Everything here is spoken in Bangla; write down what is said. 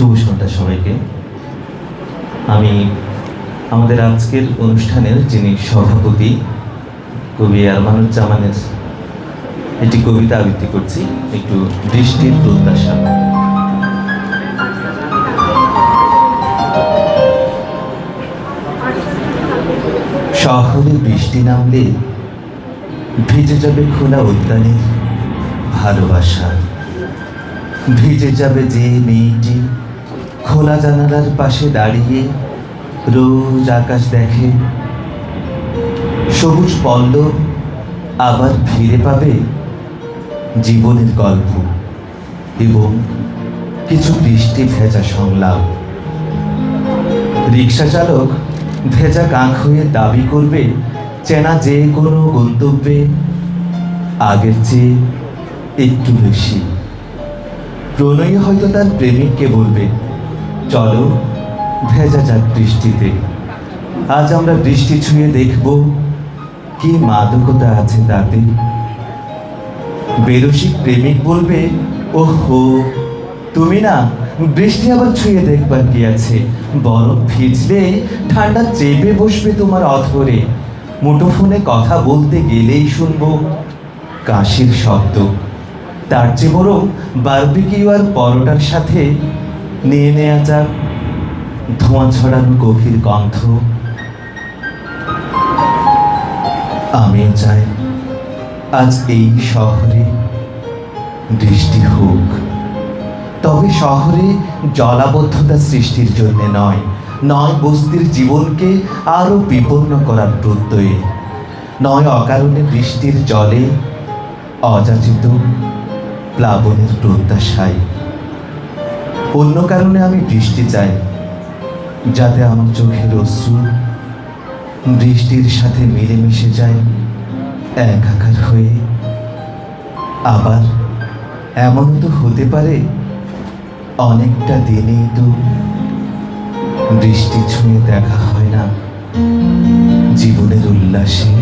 শুভ সন্ধ্যা সবাইকে। আমি আমাদের আজকের অনুষ্ঠানের যিনি সভাপতি কবি আরমানুজ্জামানের একটি কবিতা আবৃত্তি করছি, একটু বৃষ্টির প্রত্যাশা। শহরে বৃষ্টি নামলে ভিজে যাবে খোলা উদ্যানের ভালোবাসা। ভিজে যাবে যে মেয়েটি খোলা জানালার পাশে দাঁড়িয়ে রোজ আকাশ দেখে। সবুজ পল্লব আবার ফিরে পাবে জীবনের গল্প এবং কিছু বৃষ্টি ভেজা সংলাপ। রিক্সা চালক ভেজা কাঁক হয়ে দাবি করবে, চেনা যে কোনো গন্তব্যে আগের চেয়ে একটু বেশি। প্রণয়ী হয়তো তার প্রেমিককে বলবে চলো, ভেজা যাক বৃষ্টিতে। আজ আমরা বৃষ্টি ছুঁয়ে দেখব কি মাদকতা আছে তাতে। বেরসিক প্রেমিক বলবে, ওহো, তুমি না, বৃষ্টি আবার ছুঁয়ে দেখবার কি আছে? বরফ ভিজলে ঠান্ডা চেপে বসবে তোমার অধরে। মুঠোফোনে কথা বলতে গেলেই শুনব কাশির শব্দ। তার চেয়ে বরং বারবিকিউ আর পরোটার সাথে নিয়ে নেওয়া যাক ধোঁয়া ছড়ানো গভীর গন্ধ আমিও চাই আজ এই শহরে বৃষ্টি হোক তবে শহরে জলাবদ্ধতা সৃষ্টির জন্য নয় নয় বস্তির জীবনকে আরও বিপন্ন করার প্রত্যয়ে নয় অকারণে বৃষ্টির জলে অযাচিত প্লাবনের প্রত্যাশায় অন্য কারণে আমি বৃষ্টি চাই, যাতে আমার চোখের অশ্রু বৃষ্টির সাথে মিলেমিশে যায় একাকার হয়ে। আবার এমন তো হতে পারে, অনেকটা দিনেই তো বৃষ্টি ছুঁয়ে দেখা হয় না। জীবনের উল্লাসে